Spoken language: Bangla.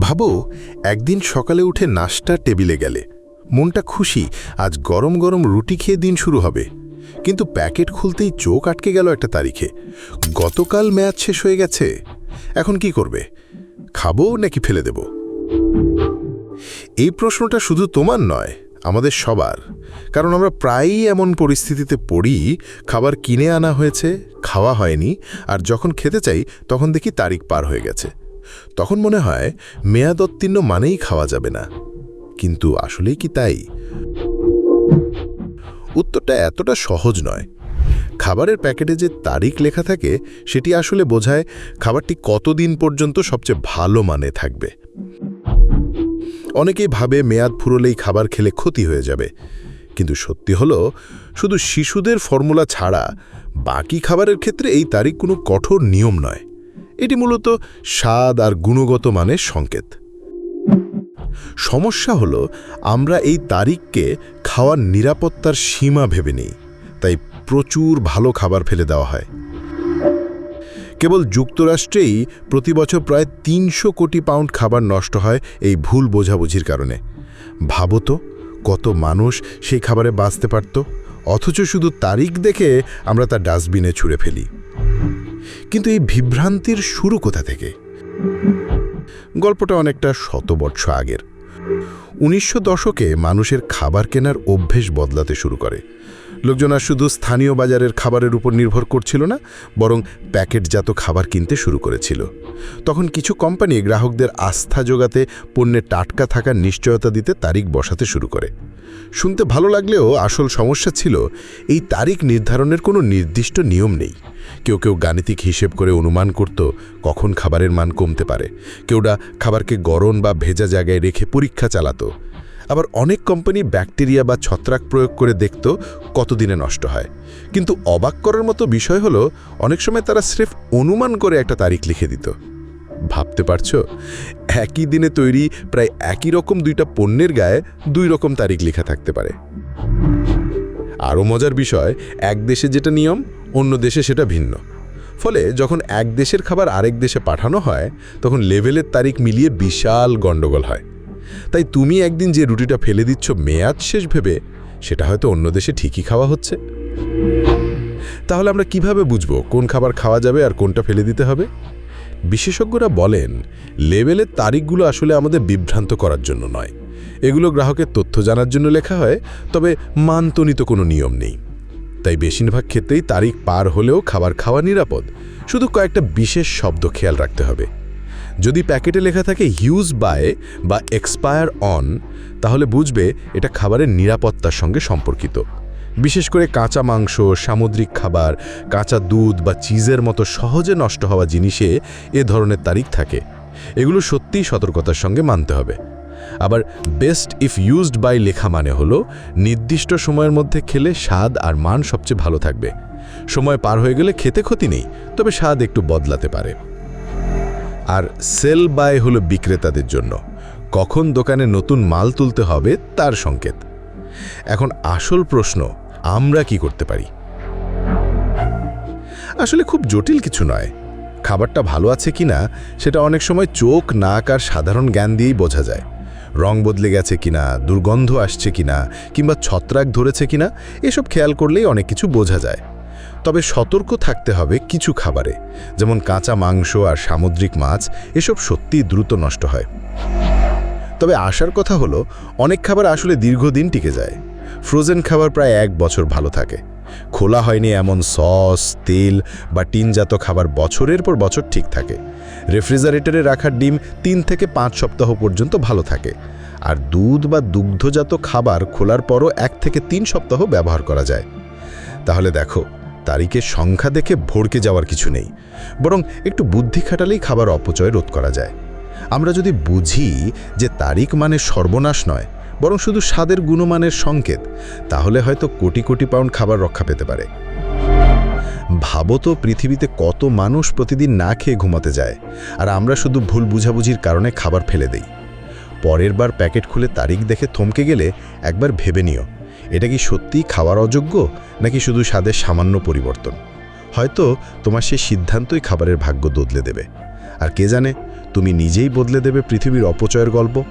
ভাবো, একদিন সকালে উঠে নাস্তা টেবিলে গেলে। মনটা খুশি, আজ গরম গরম রুটি খেয়ে দিন শুরু হবে। কিন্তু প্যাকেট খুলতেই চোখ আটকে গেল একটা তারিখে। গতকাল ম্যাচ শেষ হয়ে গেছে। এখন কি করবে? খাব নাকি ফেলে দেব? এই প্রশ্নটা শুধু তোমার নয়, আমাদের সবার। কারণ আমরা প্রায়ই এমন পরিস্থিতিতে পড়ি, খাবার কিনে আনা হয়েছে, খাওয়া হয়নি, আর যখন খেতে চাই, তখন দেখি তারিখ পার হয়ে গেছে। তখন মনে হয় মেয়াদোত্তীর্ণ মানেই খাওয়া যাবে না। কিন্তু আসলেই কি তাই? উত্তরটা এতটা সহজ নয়। খাবারের প্যাকেটে যে তারিখ লেখা থাকে, সেটি আসলে বোঝায় খাবারটি কতদিন পর্যন্ত সবচেয়ে ভালো মানে থাকবে। অনেকেই ভাবে মেয়াদ ফুরলেই খাবার খেলে ক্ষতি হয়ে যাবে। কিন্তু সত্যি হলো, শুধু শিশুদের ফর্মুলা ছাড়া বাকি খাবারের ক্ষেত্রে এই তারিখ কোনো কঠোর নিয়ম নয়। এটি মূলত স্বাদ আর গুণগত মানের সংকেত। সমস্যা হলো, আমরা এই তারিখকে খাওয়ার নিরাপত্তার সীমা ভেবে নিই, তাই প্রচুর ভালো খাবার ফেলে দেওয়া হয়। কেবল যুক্তরাষ্ট্রেই প্রতি বছর প্রায় তিনশো কোটি পাউন্ড খাবার নষ্ট হয় এই ভুল বোঝাবুঝির কারণে। ভাবো তো, কত মানুষ সেই খাবারে বাঁচতে পারত? অথচ শুধু তারিখ দেখে আমরা তা ডাস্টবিনে ছুঁড়ে ফেলি। কিন্তু এই বিভ্রান্তির শুরু কোথা থেকে? গল্পটা অনেকটা শতবর্ষ আগের। উনিশশো দশকে মানুষের খাবার কেনার অভ্যেস বদলাতে শুরু করে। লোকজন আর শুধু স্থানীয় বাজারের খাবারের উপর নির্ভর করছিল না, বরং প্যাকেটজাত খাবার কিনতে শুরু করেছিল। তখন কিছু কোম্পানি গ্রাহকদের আস্থা যোগাতে পণ্যের টাটকা থাকার নিশ্চয়তা দিতে তারিখ বসাতে শুরু করে। শুনতে ভালো লাগলেও আসল সমস্যা ছিল, এই তারিখ নির্ধারণের কোনো নির্দিষ্ট নিয়ম নেই। কেউ কেউ গাণিতিক হিসেব করে অনুমান করত, কখন খাবারের মান কমতে পারে। কেউটা খাবারকে গরম বা ভেজা জায়গায় রেখে পরীক্ষা চালাতো। আবার অনেক কোম্পানি ব্যাকটেরিয়া বা ছত্রাক প্রয়োগ করে দেখত কতদিনে নষ্ট হয়। কিন্তু অবাক করার মতো বিষয় হলো, অনেক সময় তারা স্রেফ অনুমান করে একটা তারিখ লিখে দিত। ভাবতে পারছ? একই দিনে তৈরি প্রায় একই রকম দুইটা পণ্যের গায়ে দুই রকম তারিখ লেখা থাকতে পারে। আরও মজার বিষয়, এক দেশে যেটা নিয়ম, অন্য দেশে সেটা ভিন্ন। ফলে যখন এক দেশের খাবার আরেক দেশে পাঠানো হয়, তখন লেভেলের তারিখ মিলিয়ে বিশাল গণ্ডগোল হয়। তাই তুমি একদিন যে রুটিটা ফেলে দিচ্ছ মেয়াদ শেষ ভেবে, সেটা হয়তো অন্য দেশে ঠিকই খাওয়া হচ্ছে। তাহলে আমরা কীভাবে বুঝব কোন খাবার খাওয়া যাবে আর কোনটা ফেলে দিতে হবে? বিশেষজ্ঞরা বলেন, লেবেলের তারিখগুলো আসলে আমাদের বিভ্রান্ত করার জন্য নয়। এগুলো গ্রাহকের তথ্য জানার জন্য লেখা হয়, তবে মানতনিত কোনো নিয়ম নেই। তাই বেশিরভাগ ক্ষেত্রেই তারিখ পার হলেও খাবার খাওয়া নিরাপদ। শুধু কয়েকটা বিশেষ শব্দ খেয়াল রাখতে হবে। যদি প্যাকেটে লেখা থাকে হিউজ বাই বা এক্সপায়ার অন, তাহলে বুঝবে এটা খাবারের নিরাপত্তার সঙ্গে সম্পর্কিত। বিশেষ করে কাঁচা মাংস, সামুদ্রিক খাবার, কাঁচা দুধ বা চিজের মতো সহজে নষ্ট হওয়া জিনিসে এ ধরনের তারিখ থাকে। এগুলো সত্যিই সতর্কতার সঙ্গে মানতে হবে। আবার বেস্ট ইফ ইউজড বাই লেখা মানে হলো নির্দিষ্ট সময়ের মধ্যে খেলে স্বাদ আর মান সবচেয়ে ভালো থাকবে। সময় পার হয়ে গেলে খেতে ক্ষতি নেই, তবে স্বাদ একটু বদলাতে পারে। আর সেল বাই হলো বিক্রেতাদের জন্য। কখন দোকানে নতুন মাল তুলতে হবে তার সংকেত। এখন আসল প্রশ্ন, আমরা কি করতে পারি? আসলে খুব জটিল কিছু নয়। খাবারটা ভালো আছে কিনা সেটা অনেক সময় চোখ, নাক আর সাধারণ জ্ঞান দিয়েই বোঝা যায়। রং বদলে গেছে কিনা দুর্গন্ধ আসছে কিনা কিংবা ছত্রাক ধরেছে কিনা এসব খেয়াল করলেই অনেক কিছু বোঝা যায়। তবে সতর্ক থাকতে হবে কিছু খাবারে, যেমন কাঁচা মাংস আর সামুদ্রিক মাছ, এসব সত্যিই দ্রুত নষ্ট হয়। তবে আসার কথা হলো, অনেক খাবার আসলে দীর্ঘদিন টিকে যায়। ফ্রোজেন খাবার প্রায় এক বছর ভালো থাকে। খোলা হয়নি এমন সস, তেল বা টিনজাত খাবার বছরের পর বছর ঠিক থাকে। রেফ্রিজারেটরে রাখা ডিম তিন থেকে পাঁচ সপ্তাহ পর্যন্ত ভালো থাকে। আর দুধ বা দুগ্ধজাত খাবার খোলার পরও এক থেকে তিন সপ্তাহ ব্যবহার করা যায়। তাহলে দেখো তারিখের সংখ্যা দেখে ভড়কে যাওয়ার কিছু নেই, বরং একটু বুদ্ধি খাটালেই খাবার অপচয় রোধ করা যায়। আমরা যদি বুঝি যে তারিখ মানে সর্বনাশ নয়, বরং শুধু স্বাদের গুণমানের সংকেত, তাহলে হয়তো কোটি কোটি পাউন্ড খাবার রক্ষা পেতে পারে। ভাবো তো পৃথিবীতে কত মানুষ প্রতিদিন না খেয়ে ঘুমাতে যায়, আর আমরা শুধু ভুল বুঝাবুঝির কারণে খাবার ফেলে দেই। পরের বার প্যাকেট খুলে তারিখ দেখে থমকে গেলে একবার ভেবে নিও। এটা কি সত্যিই খাওয়ার অযোগ্য, নাকি শুধু স্বাদের সামান্য পরিবর্তন? হয়তো তোমার সেই সিদ্ধান্তই খাবারের ভাগ্য বদলে দেবে। আর কে জানে, তুমি নিজেই বদলে দেবে পৃথিবীর অপচয়ের গল্প।